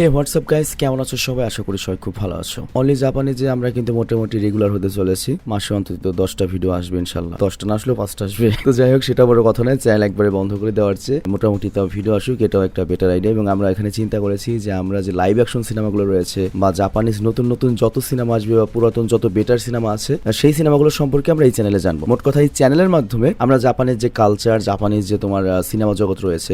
হে WhatsApp guys কেমন আছো সবাই? আশা করি সবাই খুব ভালো আছো। অনলি জাপানে যে আমরা কিন্তু মোটামুটি রেগুলার হতে চলেছি। মাসে অন্তত দশটা ভিডিও আসবে ইনশাল্লাহ দশটা না আসলেও পাঁচটা আসবে। তো যাই হোক, সেটা বড় কথা নয় চ্যানেল একবারে বন্ধ করে দেওয়ার চেয়ে মোটামুটি তাও ভিডিও আসুক, এটাও একটা বেটার আইডিয়া এবং আমরা এখানে চিন্তা করেছি যে আমরা যে লাইভ অ্যাকশন সিনেমাগুলো রয়েছে বা জাপানিজ নতুন নতুন যত সিনেমা আসবে বা পুরাতন যত বেটার সিনেমা আছে সেই সিনেমাগুলো সম্পর্কে আমরা এই চ্যানেলে জানব। মোট কথা এই চ্যানেলের মাধ্যমে আমরা জাপানের যে কালচার জাপানিজ যে তোমার সিনেমা জগৎ রয়েছে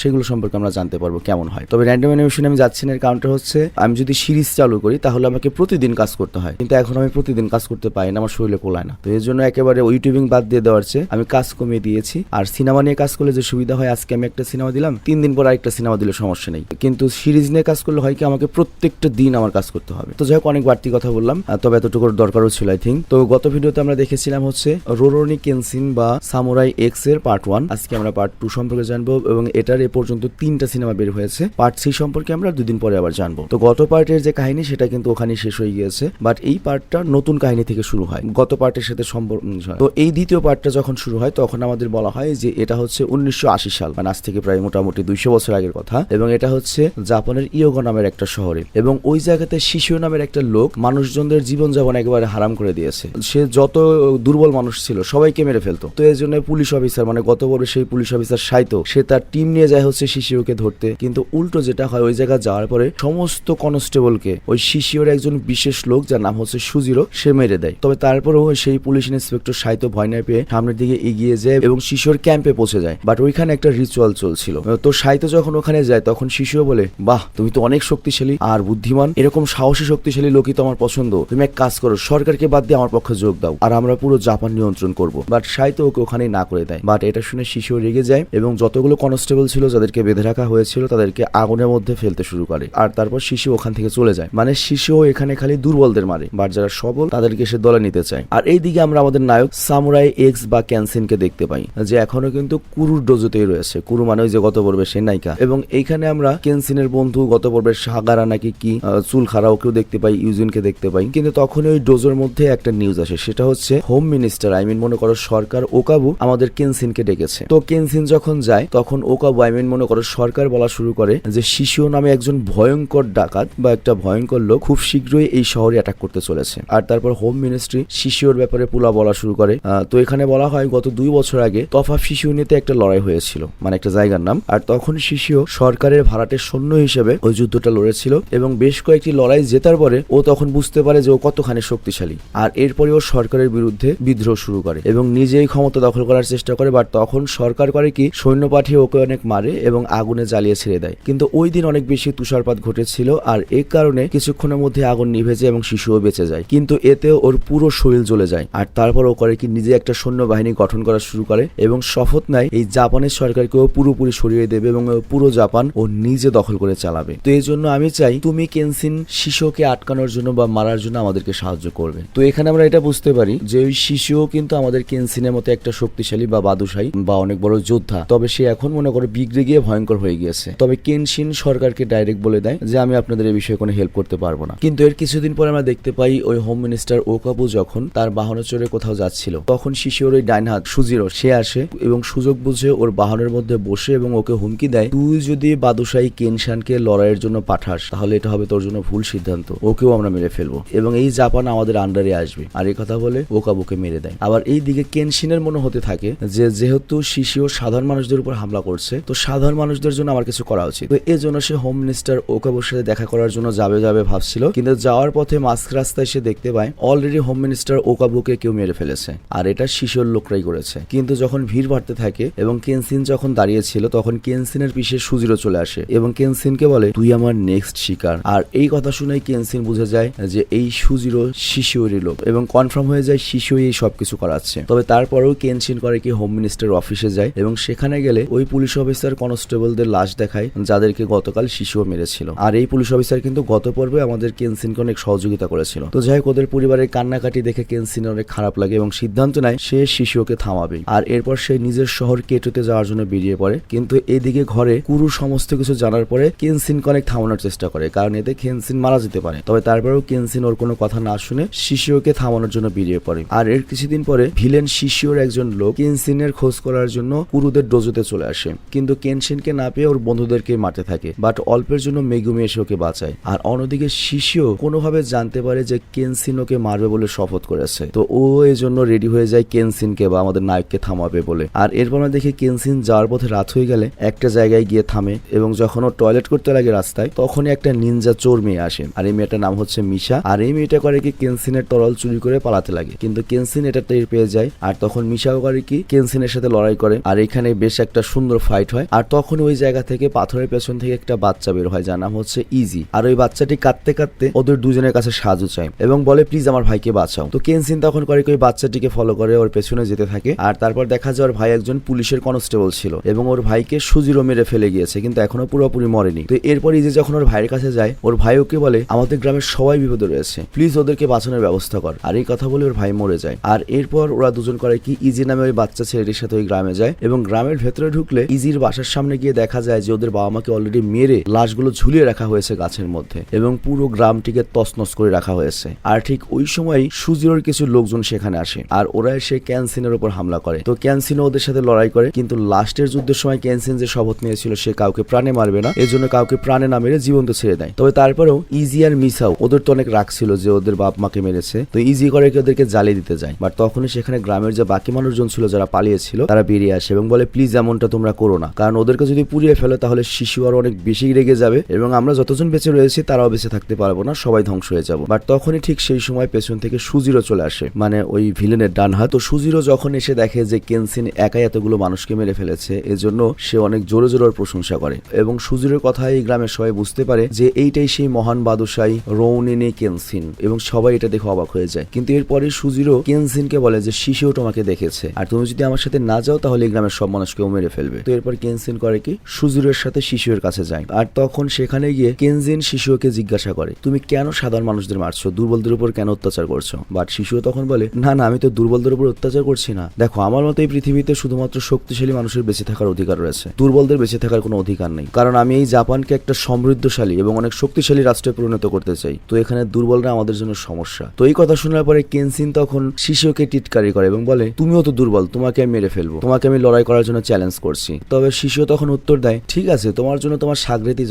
সেগুলো সম্পর্কে আমরা জানতে পারব কেমন হয়। তবে র্যান্ডম অ্যানিমেশনে আমি যাচ্ছি না এর কারণটা হচ্ছে। আমি যদি সিরিজ চালু করি, তাহলে আমাকে প্রতিদিন কাজ করতে হয়। কিন্তু এখন আমি প্রতিদিন কাজ করতে পারি না, আমার শরীরে কোলায় না। তো এর জন্য একেবারে ইউটিউবিং বাদ দিয়ে দেওয়ার চেয়ে আমি কাজ কমিয়ে দিয়েছি। আর সিনেমা নিয়ে কাজ করলে যে সুবিধা হয়, আজকে আমি একটা সিনেমা দিলাম, তিন দিন পর আরেকটা সিনেমা দিলে সমস্যা নেই। কিন্তু সিরিজ নিয়ে কাজ করলে হয় কি, আমাকে প্রত্যেকটা দিন আমার কাজ করতে হবে। তো যাই হোক, অনেক বাড়তি কথা বললাম। তবে এতটুকুর দরকারও ছিল আই থিঙ্ক তো গত ভিডিওতে আমরা দেখেছিলাম হচ্ছে রোরোনি কেনসিন বা সামুরাই এক্সের পার্ট ওয়ান আজকে আমরা পার্ট টু সম্পর্কে জানব এবং এটার এ পর্যন্ত তিনটা সিনেমা বের হয়েছে। পার্ট থ্রি সম্পর্কে আমরা দুদিন পরে আবার জানব। তো গত পার্টের যে কাহিনী, সেটা কিন্তু ওখানে শেষ হয়ে গিয়েছে। বাট এই পার্টটা নতুন কাহিনী থেকে শুরু হয়। গত পার্টের সাথে সম্পর্ক তো এই দ্বিতীয় পার্টটা যখন শুরু হয়, তখন আমাদের বলা হয় যে এটা হচ্ছে উনিশশো আশি সাল। মানে আজ থেকে প্রায় মোটামুটি দুইশো বছর আগের কথা। এবং এটা হচ্ছে জাপানের ইয়োগো নামের একটা শহরে। এবং ওই জায়গাতে শিশু নামের একটা লোক মানুষজনদের জীবনযাপন একেবারে হারাম করে দিয়েছে। সে যত দুর্বল মানুষ ছিল, সবাইকে মেরে ফেলতো। তো এর জন্য পুলিশ অফিসার মানে গত বড় সেই পুলিশ অফিসার সাইতো, সে তার টিম নিয়ে যায় হচ্ছে শিশিওকে ধরতে। কিন্তু উল্টো যেটা হয়, ওই জায়গা যাওয়ার পরে সমস্ত কনস্টেবলকে ওই শিশিওর একজন বিশেষ লোক, যার নাম হচ্ছে সুজিরো, সে মেরে দেয়। তবে তারপরেও সেই পুলিশ ইন্সপেক্টর সাইতো ভয় না পেয়ে সামনের দিকে এগিয়ে যায় এবং শিশুর ক্যাম্পে পৌঁছে যায়। বাট ওইখানে একটা রিচুয়াল চলছিল। তো সাইতো যখন ওখানে যায়, তখন শিশুও বলে, বাহ, তুমি তো অনেক শক্তিশালী আর বুদ্ধিমান। এরকম সাহসী, শক্তিশালী লোকই তো আমার পছন্দ। তুমি এক কাজ করো, সরকারকে বাদ দিয়ে আমার পক্ষে যোগ দাও আর আমরা পুরো জাপান নিয়ন্ত্রণ করব। বাট সাইতো ওকে ওখানেই না করে দেয়। বাট এটা শুনে শিশু রেগে যায় এবং যতগুলো কনস্টেবল ছিল, যাদেরকে বেঁধে রাখা হয়েছিল, তাদেরকে আগুনের মধ্যে ফেলতে শুরু করে। আর তারপর শিশু ওখান থেকে চলে যায়। মানে শিশু এখানে খালি দুর্বলদের মারে। বাট যারা সবল, তাদেরকে সে দলে নিতে চায়। আর এইদিকে আমরা আমাদের নায়ক সামুরাই এক্স বা ক্যানসিনকে দেখতে পাই, যে এখনও কিন্তু কুরুর ডোজোতেই রয়েছে। কুরু মানে যে গত পর্বে সে নায়িকা। এবং এইখানে আমরা কেনসিনের বন্ধু, গত পর্বের সাগারা নাকি কি চুল খারা ওকেও দেখতে পাই, ইউজিনকে দেখতে পাই। কিন্তু তখনই ওই ডোজোর মধ্যে একটা নিউজ আসে। সেটা হচ্ছে হোম মিনিস্টার, আই মিন মনে করো সরকার, ওকাবু আমাদের কেনসিনকে ডেকেছে। তো কেনসিন যখন যায়, তখন ওকাবু, আই মিন মনে করো সরকার বলা শুরু করে যে শিশু নামে একজন ভয়ঙ্কর ডাকাত বা একটা ভয়ঙ্কর লোক খুব শীঘ্রই এই শহরে অ্যাটাক করতে চলেছে। আর তারপর হোম মিনিস্ট্রি শিশুর ব্যাপারে পুলা বলা শুরু করে। তো এখানে বলা হয় গত দুই বছর আগে তফা শিশু নিতে একটা লড়াই হয়েছিল মানে একটা জায়গার নাম। আর তখন শিশু সরকারের ভাড়াটের সৈন্য হিসেবে ওই যুদ্ধটা লড়েছিল এবং বেশ কয়েকটি লড়াই জেতার পরে ও তখন বুঝতে পারে যে ও কতখানি শক্তিশালী। আর এরপরে ও সরকারের বিরুদ্ধে বিদ্রোহ শুরু করে এবং নিজেই ক্ষমতা দখল করার চেষ্টা করে বাট তখন সরকার করে কি, সৈন্য পাঠিয়ে ওকে অনেক মারে এবং আগুনে জ্বালিয়ে ছেড়ে দেয়। কিন্তু ওই দিন অনেক বেশি তুষারপাত ঘটেছিল আর এই কারণে কিছুক্ষণের মধ্যে আগুন নিভে যায় এবং শিশুও বেঁচে যায়। কিন্তু এতে ওর পুরো শরীর জ্বলে যায়। আর তারপর ও করে কি নিজে একটা সৈন্য বাহিনী গঠন করা শুরু করে এবং শপথ নেয়, এই জাপানের সরকারকেও পুরোপুরি সরিয়ে দেবে এবং পুরো জাপান ও নিজে দখল করে চালাবে। তো এই জন্য আমি চাই, তুমি কেনসিন শিশুকে আটকানোর জন্য বা মারার জন্য আমাদেরকে সাহায্য করবে। তো এখানে আমরা এটা বুঝতে পারি যে ওই শিশুও কিন্তু আমাদের কেনসিনের মতো একটা শক্তিশালী বা বাদুশাহী বা অনেক বড় যোদ্ধা। তবে সে এখন মনে করো বিগড়ে গিয়ে ভয়ঙ্কর হয়ে গিয়েছে। তবে কেনসিন সরকারকে ডাইরেক্ট বলে দেয় যে আমি আপনাদের এই বিষয়ে কোনো হেল্প করতে পারব না। কিন্তু এর কিছুদিন পরে আমরা দেখতে পাই ওই হোম মিনিস্টার ওকাবু যখন তার বাহনে চড়ে কোথাও যাচ্ছিল, তখন শিশুর ওই ডাইন হাত, সুজিরো সে আসে এবং সুযোগ বুঝে ওর বাহনের মধ্যে বসে এবং ওকে হুমকি দেয়, তুই যদি বাদুশাহী কেনশানকে লড়াইয়ের জন্য পাঠাস, তাহলে এটা হবে তোর জন্য ভুল সিদ্ধান্ত, ওকেও আমরা মেরে ফেলব। এবং এই জাপান আমাদের আন্ডারে আসবে। আর এই কথা বলে ওকাবুকে মেরে দেয়। আবার এই দিকে কেনশিনের মনে হতে থাকে যে, যেহেতু শিশিও সাধারণ মানুষদের উপর হামলা করছে, তো সাধারণ মানুষদের জন্য আমার কিছু করা উচিত। তো এই জন্য সে হোম মিনিস্টার ওকাবুর সাথে দেখা করার জন্য যাবে যাবে ভাবছিল। কিন্তু যাওয়ার পথে মাস্ক রাস্তায় সে দেখতে পায় অলরেডি হোম মিনিস্টার ওকাবুকে কেউ মেরে ফেলেছে। আর এটা শিশুর লোকরাই করেছে। কিন্তু যখন ভিড় বাড়তে থাকে এবং কেনসিন যখন দাঁড়িয়েছিল, তখন কেনসিনের পিছে সুজিরও চলে আসে এবং কেনসিনকে বলে, তুই আমার নেক্সট শিকার। আর এই কথা শুনেই কেনসিন বুঝে যায় যে এই সুজিরও শিশুরই লোক এবং কনফার্ম হয়ে যায় শিশুই এই সবকিছু করাচ্ছে। তবে তারপরেও কেনসিন করে কি হোম মিনিস্টার অফিসে যায় এবং সেখানে গেলে ওই পুলিশ অফিসার কনস্টেবলদের লাশ দেখায়, যাদেরকে গতকাল শিশুও মেরেছিল। আর এই পুলিশ অফিসার কিন্তু গত পর্বে আমাদের কেনসিনকে অনেক সহযোগিতা করেছিল। তো যাই হোক, ওদের পরিবারের কান্নাকাটি দেখে কেনসিন অনেক খারাপ লাগে এবং সিদ্ধান্ত নেয় সে শিশুকে থামাবে। আর এরপর সে নিজের শহর কেটোতে যাওয়ার জন্য বেরিয়ে পড়ে। কিন্তু এদিকে ঘরে কুরু সমস্ত কিছু জানার পরে কেনসিনকে অনেক থামানোর চেষ্টা করে, কারণ এতে কেনসিন মারা যেতে পারে। তবে তারপরেও কেনসিন ওর কোনো কথা না শুনে শিশুকে থামানোর জন্য বেরিয়ে পড়ে। আর এর কিছুদিন পরে ভিলেন শিশুর একজন লোক কেনসিনের খোঁজ করার জন্য কুরুদের ডোজোতে চলে আসে। কিন্তু কেনসিনকে না পেয়ে ওর বন্ধুদেরকে মারতে থাকে। বাট অল্পের জন্য মেগুমি এসে ওকে বাঁচায়। আর অন্যদিকে শিশিও কোনোভাবে জানতে পারে যে কেনসিন ওকে মারবে বলে শপথ করেছে। তো ও এই জন্য রেডি হয়ে যায় কেনসিনকে বা আমাদের নায়ককে থামাবে বলে। আর এরপর আমরা দেখি কেনসিন যাওয়ার পথে রাত হয়ে গেলে একটা জায়গায় গিয়ে থামে এবং যখন ও টয়লেট করতে লাগে রাস্তায়, তখনই একটা নিনজা চোর মেয়ে আসে। আর এই মেয়েটার নাম হচ্ছে মিশা। আর এই মেয়েটা করে কি কেনসিনের তরল চুরি করে পালাতে লাগে। কিন্তু কেনসিন এটা টের পেয়ে যায়। আর তখন মিশাও করে কি কেনসিনের সাথে লড়াই করে। আর এখানে বেশ একটা সুন্দর ফাইট হয়। আর তখন ওই জায়গা থেকে পাথরের পেছন থেকে একটা বাচ্চা বের হয় যার নাম হচ্ছে ইজি আর ওই বাচ্চাটি কাঁদতে কাঁদতে ওদের দুজনের কাছে সাহায্য চায় এবং বলে, প্লিজ আমার ভাইকে বাঁচাও। তো কেনসিন তখন করে ওই বাচ্চাটিকে ফলো করে, ওর পেছনে যেতে থাকে। আর তারপর দেখা যায় ওর ভাই একজন পুলিশের কনস্টেবল ছিল এবং ওর ভাইকে সুজিরো মেরে ফেলে গিয়েছে, কিন্তু এখনও পুরোপুরি মরেনি। তো এরপর ইজি যখন ওর ভাইয়ের কাছে যায়, ওর ভাই ওকে বলে, আমাদের গ্রামের সবাই বিপদে রয়েছে। প্লিজ ওদেরকে বাঁচানোর ব্যবস্থা কর। আর এই কথা বলে ওর ভাই মরে যায়। আর এরপর ওরা দুজন করে কি ইজি নামে ওই বাচ্চা ছেলেটির সাথে ওই গ্রামে যায় এবং গ্রামের ভেতরে ঢুকলে ইজির বাসার সামনে গিয়ে দেখা যায় যে ওদের বাবা মাকে অলরেডি মেরে লাশগুলো ঝুলিয়ে রাখা হয়েছে গাছের মধ্যে এবং পুরো গ্রামটিকে তছনছ করে রাখা হয়েছে। আর ঠিক ওই সময় সুজিরোর কিছু লোকজন সেখানে আসে আর ওরা এসে ক্যানসিনের উপর হামলা করে। তো ক্যানসিনও ওদের সাথে লড়াই করে, কিন্তু লাস্টের যুদ্ধের সময় ক্যানসিন যে শপথ নিয়েছিল সে কাউকে প্রাণে মারবে না, এজন্য কাউকে প্রাণে না মেরে জীবন্ত ছেড়ে দেয়। তবে তারপরেও ইজি আর মিসাও ওদের তো অনেক রাগ ছিল যে ওদের বাপ মাকে মেরেছে, তো ইজি করে কি ওদেরকে জ্বালিয়ে দিতে যায়। বাট তখনই সেখানে গ্রামের যে বাকি মানুষজন ছিল যারা পালিয়েছিল, তারা বেরিয়ে আসে এবং বলে, প্লিজ এমনটা তোমরা করো না। কারণ ওদেরকে যদি পুড়িয়ে ফেলো তাহলে শিশু আরও অনেক বেশি রেগে যাবে। এবং আমরা যতজন বেঁচে রয়েছি, তারাও বেঁচে থাকতে পারব না, সবাই ধ্বংস হয়ে যাব। বাট তখনই ঠিক সেই সময় পেছন থেকে সুজিরও চলে আসে। মানে ওই ভিলেনের ডান হাত তো সুজিরও যখন এসে দেখে যে কেনসিন একাই এতগুলো মানুষকে মেরে ফেলেছে, এজন্য সে অনেক জোরে জোরে প্রশংসা করে। এবং সুজিরের কথা এই গ্রামের সবাই বুঝতে পারে যে এইটাই সেই মহান বাদশাই রৌনিনে কেনসিন। এবং সবাই এটা দেখে অবাক হয়ে যায়। কিন্তু এরপরে সুজিরও কেনসিনকে বলে যে, শিশুও তোমাকে দেখেছে। আর তুমি যদি আমার সাথে না যাও, তাহলে এই গ্রামের সব মানুষকেও মেরে ফেলবে। তো এরপর কেনসিন করে কি? সুজিরের সাথে শিশুর কাছে যায়। আর তখন সেখানে গিয়ে কেনজিন শিশুকে জিজ্ঞাসা করে, তুমি কেন সাধারণ মানুষদের মারছো? দুর্বলদের উপর কেন অত্যাচার করছ? বাট শিশু তখন বলে, না না, আমি তো দুর্বলদের উপর অত্যাচার করছি না। দেখো, আমার মতো এই পৃথিবীতে শুধুমাত্র শক্তিশালী মানুষের বেঁচে থাকার অধিকার রয়েছে। দুর্বলদের বেঁচে থাকার কোনো অধিকার নেই। কারণ আমি এই জাপানকে একটা সমৃদ্ধশালী এবং অনেক শক্তিশালী রাষ্ট্রে পরিণত করতে চাই। তো এখানে দুর্বলরা আমাদের জন্য সমস্যা। তো এই কথা শোনার পরে কেনসিন তখন শিশুকে টিটকারি করে এবং বলে, তুমিও তো দুর্বল, তোমাকে আমি মেরে ফেলব। তোমাকে আমি লড়াই করার জন্য চ্যালেঞ্জ করছি। তবে শিশু তখন উত্তর দেয়, ঠিক আছে, তোমার জন্য তোমার সাগরেতি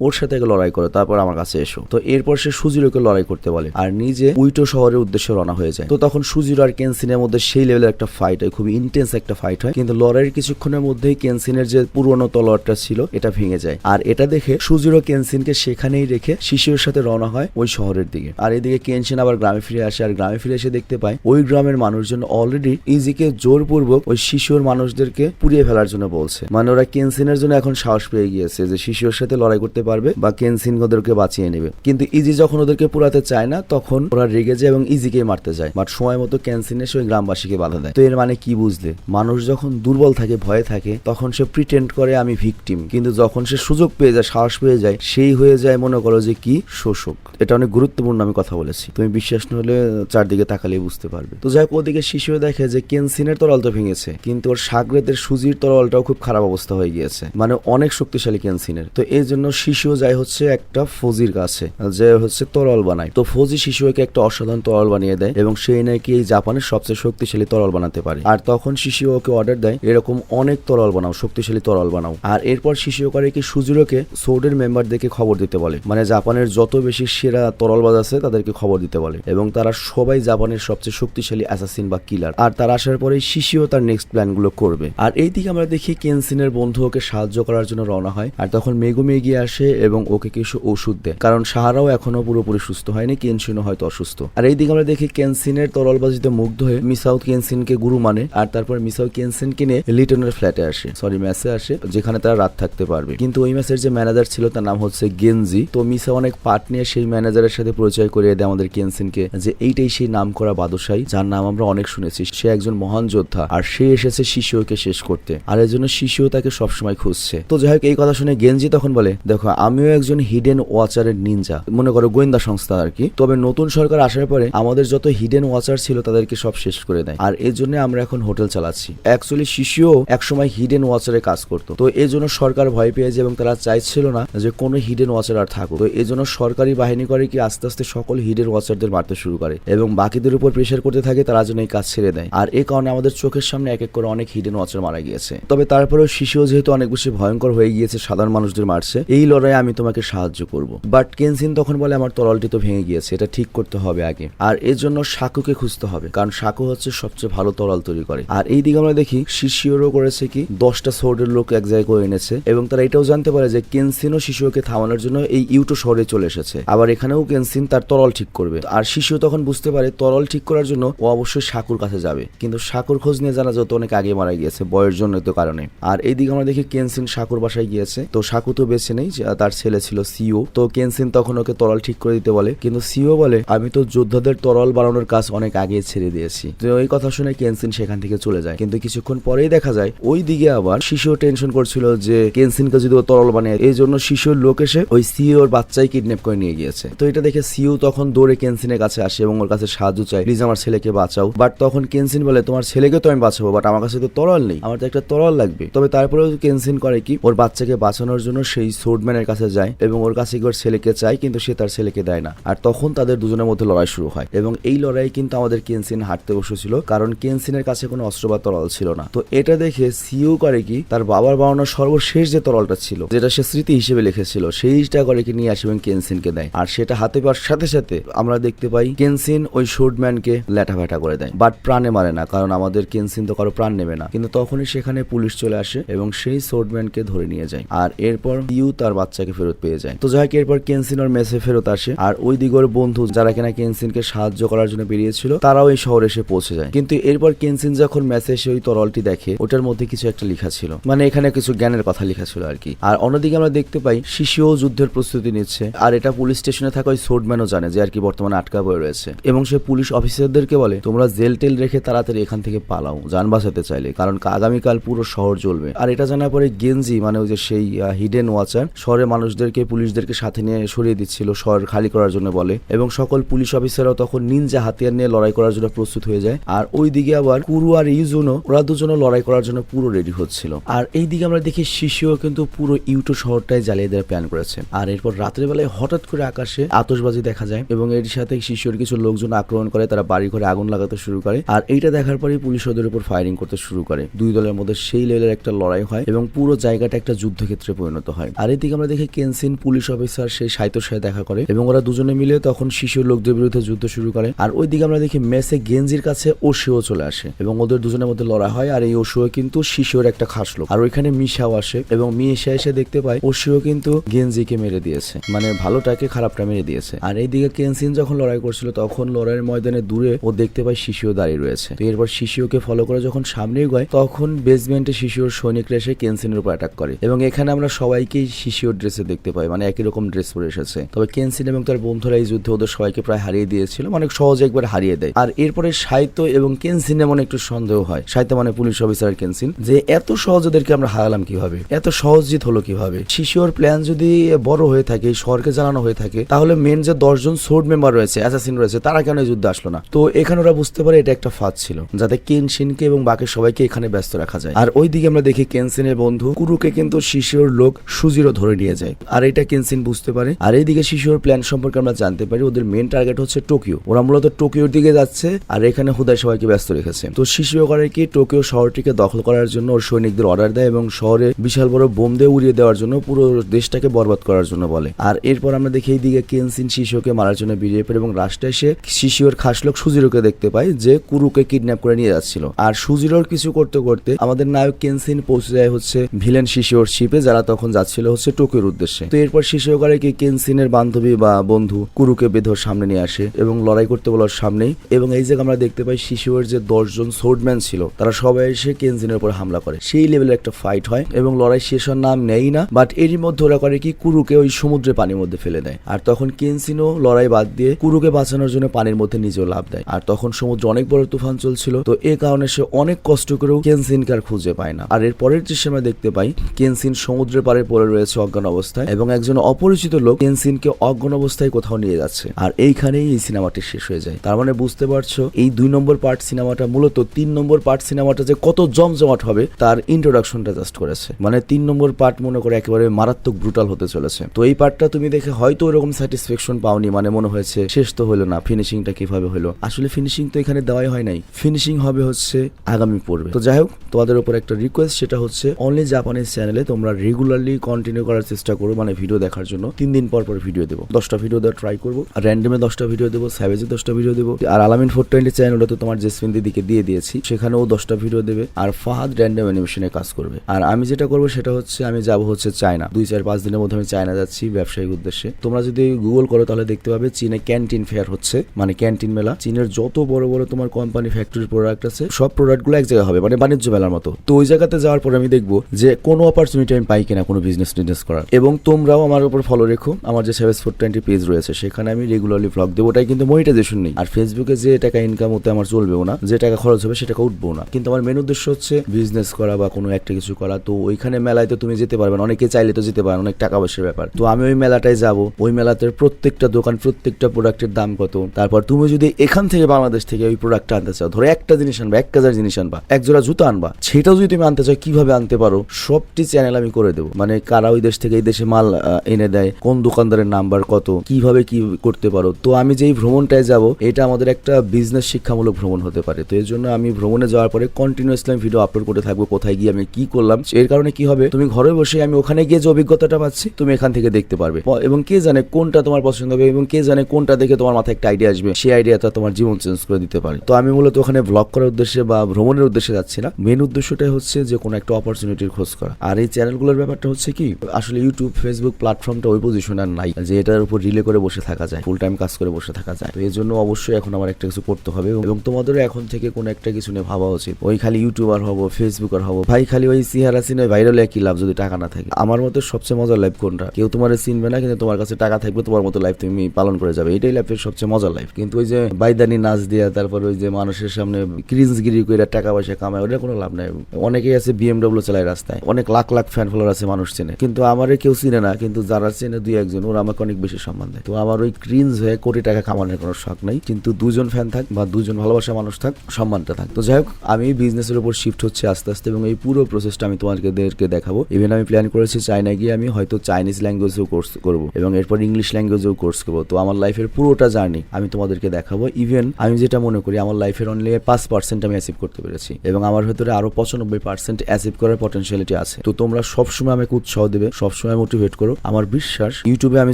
ওর সাথে লড়াই করো, তারপর আমার কাছে এসো। তো এরপর সে সুজিরোকে লড়াই করতে বলে। আর নিজে উইটো শহরের উদ্দেশ্যে রওনা হয়ে যায়। তো তখন সুজিরো আর কেনসিনের মধ্যে সেই লেভেলের একটা ফাইট হয়, খুবই ইন্টেন্স একটা ফাইট হয়। কিন্তু লড়াইয়ের কিছুক্ষণের মধ্যেই কেনসিনের যে পুরনো তলোয়ারটা ছিল, এটা ভেঙে যায়। আর এটা দেখে সুজিরো কেনসিনকে সেখানেই রেখে শিশুর সাথে রওনা হয় ওই শহরের দিকে। আর এদিকে কেনসিন আবার গ্রামে ফিরে আসে। আর গ্রামে ফিরে এসে দেখতে পায়, ওই গ্রামের মানুষজন অলরেডি ইজিকে জোরপূর্বক ওই শিশুর মানুষদেরকে পুড়িয়ে ফেলার জন্য বলছে। মানে ওরা কেনসিনের জন্য এখন সাহস পেয়ে গিয়েছে যে শিশুর সাথে লড়াই করতে পারবে বা কেনসিন ওদেরকে বাঁচিয়ে নেবে। কিন্তু ইজি যখন ওদেরকে পুরাতে চায় না, তখন ওরা রেগে যায় এবং ইজিকে মারতে যায়। বাট সময় মতো ক্যান্সিন এসে গ্রামবাসীকে বাধা দেয়। তো এর মানে কি বুঝলে? মানুষ যখন দুর্বল থাকে, ভয়ে থাকে, তখন সে প্রিটেন্ড করে আমি ভিকটিম কিন্তু যখন সে সুযোগ পেয়ে যায়, সাহস পেয়ে যায়, সেই হয়ে যায় মনে করো যে কি? শোষক। এটা অনেক গুরুত্বপূর্ণ আমি কথা বলেছি। তুমি বিশ্বাস না হলে চারদিকে তাকালে বুঝতে পারবে। তো যাই হোক, ওদিকে শিশু দেখে যে কেনসিনের তরল তো ভেঙেছে, কিন্তু ওর সাগরেদের সুজির তরলটাও খুব খারাপ অবস্থা হয়ে গিয়েছে। মানে অনেক শক্তিশালী কেনসিনের তো এই জন্য শিশু যাই হচ্ছে একটা ফজির কাছে যে হচ্ছে তরল বানায়। তো ফজি শিশুকে একটা অসাধারণ তরল বানিয়ে দেয় এবং সেই নাকি এই জাপানের সবচেয়ে শক্তিশালী তরল বানাতে পারে। আর তখন শিশু ওকে অর্ডার দেয়, এরকম অনেক তরল বানাও, শক্তিশালী তরল বানাও। আর এরপর শিশু করে কি সুজিরোকে সোর্ডের মেম্বারদেরকে খবর দিতে বলে। মানে জাপানের যত বেশি সেরা তরলবাজ আছে, তাদেরকে খবর দিতে বলে। এবং তারা সবাই জাপানের সবচেয়ে শক্তিশালী অ্যাসাসিন বা কিলার আর তার আসার পরে শিশিও তার নেক্সট প্ল্যানগুলো করবে। আর এই দিকে আমরা দেখি কেনসিনের বন্ধু ওকে সাহায্য করার জন্য রওনা হয়। আর তখন মেগুমি এগিয়ে আসে এবং ওকে কিছু ওষুধ দেয়। কারণ সাহারাও এখনও পুরোপুরি সুস্থ হয়নি, কেনসিনও হয়তো অসুস্থ। আর এই দিকে আমরা দেখি কেনসিনের তরলবাজিতে মুগ্ধ হয়ে মিসাউথ কেনসিনকে গুরু মানে আর তারপর মিসাউ কেনসিনকে নিয়ে লিটনের ফ্ল্যাটে আসে। সরি ম্যাচে আসে, যেখানে তারা রাত থাকতে পারবে। কিন্তু ওই ম্যাচের যে ম্যানেজার ছিল, তার নাম হচ্ছে গেনজি। তো মিসা অনেক পার্ট নিয়ে সেই ম্যানেজারের সাথে পরিচয় করিয়ে দেয় আমাদের কেনসিনকে, যে এইটাই সেই নাম করা বাদশাই যার নাম আমরা অনেক শুনেছি। সে একজন মহান যোদ্ধা, আর সে এসেছে শিশুকে শেষ করতে। আর এর জন্য শিশুও তাকে সবসময় খুঁজছে। তো যাই হোক, এই কথা শুনে গেঞ্জি তখন বলে দেখো, আমিও একজন হিডেন ওয়াচারের নিনজা মনে করো গোয়েন্দা সংস্থা আর কি। তবে নতুন সরকার আসার পরে আমাদের যত হিডেন ওয়াচার ছিল তাদেরকে সব শেষ করে দেয়। আর এর জন্য আমরা এখন হোটেল চালাচ্ছি। অ্যাকচুয়ালি শিশুও একসময় হিডেন ওয়াচারে কাজ করতো। তো এই জন্য সরকার ভয় পেয়েছে এবং তারা চাইছিল না যে কোনো হিডেন ওয়াচার আর থাকুক। তো এই জন্য সরকারি বাহিনী করে কি আস্তে আস্তে সকল হিডেন ওয়াচারদের মারতে শুরু করে এবং বাকিদের উপর প্রেশার করতে থাকে, তারা যেন এই কাজ ছেড়ে দেয়। আর এই কারণে আমাদের চোখের সামনে এক এক করে অনেক হিডেন ওয়াচার মারা গিয়েছে। তবে তারপরেও শিশুও যেহেতু অনেক বেশি ভয়ঙ্কর হয়ে গিয়েছে, সাধারণ মানুষদের মারছে এই লড়াইয়ে আমি তোমাকে সাহায্য করব। বাট কেনসিন তখন বলে, আমার তরলটি তো ভেঙে গিয়েছে, এটা ঠিক করতে হবে আগে। আর এর জন্য সাকুকে খুঁজতে হবে, কারণ সাকু হচ্ছে সবচেয়ে ভালো তরল তৈরি করে। আর এই দিকে আমরা দেখি, শিশিওরও করেছে কি, দশটা সোর্ডের লোক এক জায়গায় করে এনেছে, এবং তারা এটাও জানতে পারে যে কেনসিনও শিশুকে থামানোর জন্য এই ইউটো শহরে চলে এসেছে। আবার এখানেও কেনসিন তার তরল ঠিক করবে। আর শিশু তখন বুঝতে পারে, তরল ঠিক করার জন্য ও অবশ্যই সাকুর কাছে যাবে। কিন্তু সাকুর খোঁজ নিয়ে জানা যেত অনেক আগে মারা গিয়েছে, বয়স জনিত কারণে। আর এই দিকে আমরা দেখি কেনসিন সাকুর বাসায় গিয়েছে। তো সাকু তো বেছে নেই যে তার ছেলে ছিল সিও। তো কেনসিন তখন ওকে তরল ঠিক করে দিতে বলে। কিন্তু সিও বলে, আমি তো যোদ্ধাদের তরল বানানোর কাজ অনেক আগে ছেড়ে দিয়েছি। তো ওই কথা শুনে কেনসিন সেখান থেকে চলে যায়। কিন্তু কিছুক্ষণ পরেই দেখা যায়, ওই দিকে আবার শিশু টেনশন করছিল যে কেনসিনকে যদি ও তরল বানিয়ে, এই জন্য শিশুর লোক এসে ওই সিওর বাচ্চাই কিডন্যাপ করে নিয়ে গিয়েছে। তো এটা দেখে সিও তখন দৌড়ে কেনসিনের কাছে আসে এবং ওর কাছে সাহায্য চায়, প্লিজ আমার ছেলেকে বাঁচাও। বাট তখন কেনসিন বলে, তোমার ছেলেকে তো আমি বাঁচাবো, বাট আমার কাছে তো তরল নেই। আমার তো একটা তরল লাগবে। তবে তারপরেও কেনসিন করে কি, ওর বাচ্চাকে বাঁচানোর জন্য সেই সোর্ডম্যানের কাছে যায় এবং ওর কাছে ওর ছেলেকে চায়, কিন্তু সে তার ছেলেকে দেয় না। আর তখন তাদের দুজনের মধ্যে লড়াই শুরু হয়। এবং এই লড়াই কিন্তু আমাদের কেনসিন হাঁটতে বসেছিল, কারণ কেনসিনের কাছে কোনো অস্ত্র বা তরল ছিল না। তো এটা দেখে সিও করে কি, তার বাবার বানানোর সর্বশেষ যে তরলটা ছিল, যেটা সে স্মৃতি হিসেবে লিখেছিল, সেইটা করে কি নিয়ে আসে এবং কেনসিনকে দেয়। আর সেটা হাতে পাওয়ার সাথে সাথে আমরা দেখতে পাই কেনসিন ওই শোর্টম্যানকে ল্যাটা ভ্যাটা করে দেয়, বাট প্রাণে মারে না, কারণ আমাদের কেনসিন তো কারও প্রাণ নেবে না। কিন্তু তখনই সেখানে পুলিশ চলে আসে এবং সেই সোর্টম্যানকে ধরে নিয়ে যায়। আর এরপর ইউ তার বাচ্চাকে ফেরত পেয়ে যায়। তো যাই এরপর কেনসিন ওর মেসে ফেরত আসে। আর ওই দিকে ওর বন্ধু যারা কিনা কেনসিনকে সাহায্য করার জন্য বেরিয়েছিল, তারাও এই শহরে এসে পৌঁছে যায়। কিন্তু এরপর কেনসিন যখন মেসে এসে ওই তরলটি দেখে, ওটার মধ্যে কিছু একটা লেখা ছিল। মানে এখানে কিছু জ্ঞানের কথা লেখা ছিল আর কি। আর অন্যদিকে আমরা দেখতে পাই, শিশুও যুদ্ধের প্রস্তুতি নিচ্ছে। আর এটা পুলিশ স্টেশনে থাকা ওই সোর্ডম্যানও জানে যে আর কি বর্তমানে আটকা পড়ে রয়েছে। এবং সে পুলিশ অফিসারদেরকে বলে, তোমরা জেল টেল রেখে তাড়াতাড়ি এখান থেকে পালাও, যান বাঁচাতে চাইলে। কারণ আগামীকাল পুরো শহর জ্বলবে। আর এটা জানার পরে গেঞ্জি মানে ওই যে সেই হিডেন ওয়াচার শহরের মানুষদেরকে, পুলিশদেরকে সাথে নিয়ে সরিয়ে দিচ্ছিল। শহর খালি করার জন্য বলে। এবং সকল পুলিশ অফিসাররাও তখন নিনজা হাতিয়ার নিয়ে লড়াই করার জন্য প্রস্তুত হয়ে যায়। আর ওই দিকে আবার কুরু আর ইউজুনো ওরা দুজনে লড়াই করার জন্য পুরো রেডি হচ্ছিল। আর এই দিকে আমরা দেখি শিশুও কিন্তু পুরো ইউটো শহরটাই জ্বালিয়ে দেওয়ার প্ল্যান করেছে। আর এরপর রাতের বেলায় হঠাৎ করে আকাশে আতশবাজি দেখা যায় এবং এর সাথে শিশুর কিছু লোকজন আক্রমণ করে, তারা বাড়ি ঘরে আগুন লাগাতে শুরু করে। আর এইটা দেখার পরেই পুলিশ ওদের উপর ফায়ারিং করতে শুরু করে। দুই দলের মধ্যে সেই লেভেলের একটা লড়াই হয় এবং পুরো জায়গাটা একটা যুদ্ধক্ষেত্রে পরিণত হয়। আর এদিকে আমরা দেখি কেনসিন পুলিশ অফিসার সেই সাহিত্যর সাথে দেখা করে এবং ওরা দুজনে মিলে তখন শিশুর লোকদের বিরুদ্ধে যুদ্ধ শুরু করে। আর ওই দিকে আমরা দেখি মেসে গেঞ্জির কাছে ওশিও চলে আসে এবং ওদের দুজনের মধ্যে লড়াই হয় আর এই ওশিও কিন্তু শিশুর একটা খাস লোক। আর ওইখানে মিশাও আসে এবং মিশা এসে দেখতে পায় ওশিও কিন্তু গেঞ্জিকে মেরে দিয়েছে। মানে ভালোটাকে খারাপটা মেরে দিয়েছে। আর এইদিকে কেনসিন যখন লড়াই করছিল তখন লড়াইয়ের ময়দানে দূরে ও দেখতে পায় শিশুও দাঁড়িয়ে রয়েছে। তো এরপর শিশুকে ফলো করে যখন সামনে গয়, তখন বেসমেন্টে শিশুর সৈনিকরা এসে কেনসিনের উপর অ্যাটাক করে। এবং এখানে আমরা সবাইকেই শিশুর ড্রেসে দেখতে পাই মানে একই রকম ড্রেস পরে এসেছে। তবে কেনসিন এবং তার বন্ধুরা এই যুদ্ধে ওদের সবাইকে প্রায় হারিয়ে দিয়েছিল অনেক সহজে একবার হারিয়ে দেয়। আর এরপরে সাহিত্য এবং কেনসিনে মনে একটু সন্দেহ হয়। সাহিত্য মানে পুলিশ অফিসার কেনসিন যে এত সহজ ওদেরকে আমরা হারালাম কীভাবে? এত সহজ জিত হলো কীভাবে? শিশুর প্ল্যান যদি বড় হয়ে থাকে, শহরকে জ্বালানো হয়ে থাকে, তাহলে মেন যে দশজন সোর্ড মেম্বার রয়েছে অ্যাসাসিন রয়েছে, তারা কেন এই যুদ্ধে আসলো না? তো এখানে ওরা বুঝতে পারে এটা একটা ফাঁদ ছিল, যাতে কেনসিনকে এবং বাকি সবাইকে এখানে ব্যস্ত রাখা যায়। আর ওইদিকে আমরা দেখি কেনসিনের বন্ধু কুরুকে কিন্তু শিশুর লোক সুজিরও ধরে নিয়ে যায়। আর এটা কেনসিন বুঝতে পারে? আর এইদিকে শিশুর প্ল্যান সম্পর্কে আমরা জানতে পারি, ওদের মেন টার্গেট হচ্ছে টোকিও। ওরা মূলত টোকিওর দিকে যাচ্ছে, আর এখানে হুদায় সবাইকে ব্যস্ত রেখেছে। তো করে কি, টোকিও শহরটিকে দখল করার জন্য ওর সৈনিকদের অর্ডার দেয় এবং শহরে বিশাল বড় বোম দিয়ে উড়িয়ে দেওয়ার জন্য পুরো দেশটাকে বরবাদ করার জন্য বলে। আর এরপর আমরা দেখি এইদিকে কেনসিন শিশুকে মারার জন্য বেরিয়ে পড়ে এবং রাষ্ট্রে এসে শিশুর খাস লোক সুজিরোকে দেখতে পাই যে কুরুকে কিডন্যাপ করে নিয়ে যাচ্ছিল। আর সুজিরোর কিছু করতে করতে আমাদের নায়ক কেনসিন পৌঁছে যায় হচ্ছে ভিলেন শিশুর শিপে যারা তখন যাচ্ছিল হচ্ছে টোকিওর উদ্দেশ্যে। তো এরপর শিশু করে কি কেনসিনের বান্ধবী বা বন্ধু কুরুকে বেঁধে সামনে নিয়ে আসে এবং লড়াই করতে বলার সামনেই এবং এই জায়গায় আমরা দেখতে পাই শিশুর যে দশজন সোর্ডম্যান ছিল, তারা সবাই এসে কেনজিনের উপর হামলা করে। সেই লেভেলের একটা ফাইট হয় এবং লড়াই শেষ হওয়ার নাম নেই না বাট এরই মধ্যে ওরা করে কি কুরুকে ওই সমুদ্রের পানির মধ্যে ফেলে দেয়। আর তখন কেনসিনও লড়াই বাদ দিয়ে কুরুকে বাঁচানোর জন্য পানির মধ্যে নিজেও লাভ দেয়। আর তখন সমুদ্রে অনেক বড় তুফান চলছিল, তো এ কারণে সে অনেক কষ্ট করেও কেনসিনকে আর খুঁজে পায় না। আর এর পরের দৃশ্যে আমরা দেখতে পাই কেনসিন সমুদ্রের পাড়ে পড়ে রয়েছে অজ্ঞান অবস্থায় এবং একজন অপরিচিত লোক কেনসিনকে অজ্ঞান অবস্থায় কোথাও নিয়ে যাচ্ছে। আর এইখানেই এই সিনেমাটি শেষ হয়ে যায়। তার মানে বুঝতে পারছ, এই দুই নম্বর পার্ট সিনেমাটা মূলত তিন নম্বর পার্ট সিনেমাটা যে কত জমজমাট হবে, তার ইন্ট্রোডাকশনটা জাস্ট করেছে। মানে তিন নম্বর পার্ট মনে করে একেবারে মারাত্মক ব্রুটাল হতে চলেছে। তো এই পার্টটা তুমি দেখে হয়তো ওরকম স্যাটিসফ্যাকশন পাওনি মানে মনে হয়েছে শেষ তো হলো না ফিনিশিংটা কীভাবে হলো? আসলে ফিনিশিং তো এখানে দেওয়াই হয় নাই। ফিনিশিং হবে হচ্ছে আগামী পর্বে। তো যাই হোক, তোমাদের উপর একটা রিকোয়েস্ট সেটা হচ্ছে অনলি জাপানিজ চ্যানেলে তোমরা রেগুলারলি কন্টিনিউ কন্টিনিউ করার চেষ্টা করব মানে ভিডিও দেখার জন্য। তিন দিন পর পর ভিডিও দেবো। দশটা ভিডিও দেওয়ার ট্রাই করব। আর র্যান্ডমে দশটা ভিডিও দেবো স্যাভেজে দশটা ভিডিও দেবো। আর আলামিন ফোর টোয়েন্টি চ্যানেলটা তো তোমার জেসমিন দিদিকে দিয়ে দিয়েছি। সেখানেও দশটা ভিডিও দেবে। আর ফাহাদ র্যান্ডম অ্যানিমেশনে কাজ করবে। আর আমি যেটা করব সেটা হচ্ছে, আমি যাব হচ্ছে চায়না দুই, চার, পাঁচ দিনের মধ্যে আমি চায়না যাচ্ছি ব্যবসায়িক উদ্দেশ্যে। তোমরা যদি গুগল করো তাহলে দেখতে পাবে, চীনে ক্যান্টিন ফেয়ার হচ্ছে। মানে ক্যান্টিন মেলা। চীনের যত বড় বড় তোমার কোম্পানি ফ্যাক্টরি প্রোডাক্ট আছে, সব প্রোডাক্টগুলো এক জায়গায় হবে। মানে বাণিজ্য মেলার মতো। তো ওই জায়গাতে যাওয়ার পর আমি দেখব যে কোনো অপরচুনিটি আমি পাই কিনা কোনো বিজনেস টিজনেস করার। এবং তোমরাও আমার উপর ফলো রেখো। আমার যে সেভেস ফোর টোয়েন্টি পেজ রয়েছে, সেখানে আমি রেগুলারলি ব্লগ দেবো। ওটাই কিন্তু মনিটাইজেশন নেই। আর ফেসবুকে যে টাকা ইনকাম হতে আমার চলবেও না, যে টাকা খরচ হবে সে টাকা উঠবো না। কিন্তু আমার মেন উদ্দেশ্য হচ্ছে বিজনেস করা বা কোনো একটা কিছু করা। তো ওইখানে মেলায় তো তুমি যেতে পারবে না। অনেকে চাইলে তো যেতে পারে অনেক টাকা পয়সার ব্যাপার। তো আমি ওই মেলাটায় যাব। ওই মেলাতে প্রত্যেকটা দোকান, প্রত্যেকটা প্রোডাক্টের দাম কত? তারপর তুমি যদি এখান থেকে বাংলাদেশ থেকে ওই প্রোডাক্টটা আনতে চাও, ধরো একটা জিনিস আনবা, এক হাজার জিনিস আনবা, এক জোড়া জুতো আনবা, সেটাও যদি তুমি আনতে চাও, কীভাবে আনতে পারো? সবটি চ্যানেল আমি করে দেবো। মানে কারা ওই দেশ থেকে এই দেশে মাল এনে দেয়। কোন দোকানদারের নাম্বার কত? কীভাবে কি করতে পারো? তো আমি যেই ভ্রমণটায় যাব, এটা আমাদের একটা বিজনেস শিক্ষামূলক ভ্রমণ হতে পারে। তো এর জন্য আমি ভ্রমণে যাওয়ার পরে কন্টিনিউয়াসলি আমি ভিডিও আপলোড করতে থাকব, কোথায় গিয়ে আমি কি করলাম। এর কারণে কি হবে? তুমি ঘরে বসে আমি ওখানে গিয়ে যে অভিজ্ঞতাটা পাচ্ছি, তুমি এখান থেকে দেখতে পারবে। এবং কে জানে কোনটা তোমার পছন্দ হবে এবং কে জানে কোনটা দেখে তোমার মাথায় একটা আইডিয়া আসবে, সেই আইডিয়াটা তোমার জীবন চেঞ্জ করে দিতে পারে। তো আমি মূলত ওখানে ব্লগ করার উদ্দেশ্যে বা ভ্রমণের উদ্দেশ্যে যাচ্ছি না। মেন উদ্দেশ্যটাই হচ্ছে যে কোনো একটা অপরচুনিটির খোঁজ করা। আর এই চ্যানেলগুলোর ব্যাপারটা হচ্ছে কি আসলে ইউটিউব ফেসবুক প্ল্যাটফর্মটা ওই পজিশন আর নাই। যে এটার উপর রিলে করে বসে থাকা যায় ফুল টাইম কাজ করে বসে থাকা যায়। তো এই জন্য অবশ্যই এখন আমার একটা কিছু করতে হবে এবং তোমাদেরও এখন থেকে কোনো একটা কিছু নিয়ে ভাবা উচিত। ওই খালি ইউটিউবার হব ফেসবুকার হব। ভাই, খালি ওই সিহারা সিনে ভাইরাল কি লাভ যদি টাকা না থাকে। আমার মতে সবচেয়ে মজার লাইফ কোনটা? কেউ তোমার চিনবে না, কিন্তু তোমার কাছে টাকা থাকবে, তোমার মতো লাইফ তুমি পালন করে যাবে। এটাই লাইফের সবচেয়ে মজার লাইফ কিন্তু ওই যে বাইদানি নাচ দিয়া, তারপর ওই যে মানুষের সামনে ক্রিজগিরি করে টাকা পয়সা কামায় ওটা কোনো লাভ নাই। অনেকেই আছে বিএমডব্লিউ চালায় রাস্তায়। অনেক লাখ লাখ ফ্যান ফলোয়ার আছে মানুষ চেনে। কিন্তু আমারে কেউ চিনে না, কিন্তু যারা চেনে দুই একজন, ওরা আমাকে অনেক বেশি সম্মান দেয়। তো আমার ওই ক্রিঞ্জ হয়ে কোটি টাকা কামানোর কোনো শখ নাই, কিন্তু দুজন ফ্যান থাক বা দুজন ভালোবাসা মানুষ থাক, সম্মানটা থাক। তো যাই হোক, আমি বিজনেসের উপর শিফট হচ্ছে আস্তে আস্তে এবং এই পুরো প্রসেসটা আমি তোমাদেরকে দেখাবো। ইভেন আমি প্ল্যান করেছি চায়না গিয়ে আমি হয়তো চাইনিজ ল্যাঙ্গুয়েজেও কোর্স করব এবং এরপর ইংলিশ ল্যাঙ্গুয়েজেও কোর্স করব। তো আমার লাইফের পুরোটা জার্নি আমি তোমাদেরকে দেখাবো। ইভেন আমি যেটা মনে করি, আমার লাইফের অনলি পাঁচ পার্সেন্ট আমি অ্যাচিভ করতে পেরেছি এবং আমার ভেতরে আরও পঁচানব্বই পার্সেন্ট অ্যাচিভ করার পটেনশিয়ালিটি আছে। তো তোমরা সবসময় আমাকে উৎসাহ দেবে সবসময় মোটিভেট করো। আমার বিশ্বাস ইউটিউবে আমি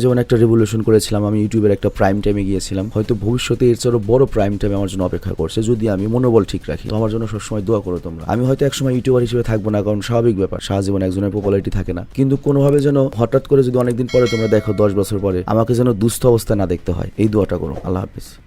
যেমন একটা রেভলিউশন করেছিলাম, আমি ইউটিউবের একটা প্রাইম টাইমে গিয়েছিলাম, হয়তো ভবিষ্যতে এর চেয়ে বড় প্রাইম টাইম আমার জন্য অপেক্ষা করছে, যদি আমি মনোবল ঠিক রাখি। তো আমার জন্য সবসময় দোয়া করো তোমরা। আমি হয়তো একসময় ইউটিউবার হিসেবে থাকব না, কারণ স্বাভাবিক ব্যাপার, সারা জীবন একজনের পপুলারিটি থাকে না। কিন্তু কোনোভাবে যেন হঠাৎ করে যদি অনেকদিন পরে তোমরা দেখো, দশ বছর পরে, আমাকে যেন দুস্থ অবস্থায় না দেখতে হয়, এই দোয়াটা করো। আল্লাহ হাফিজ।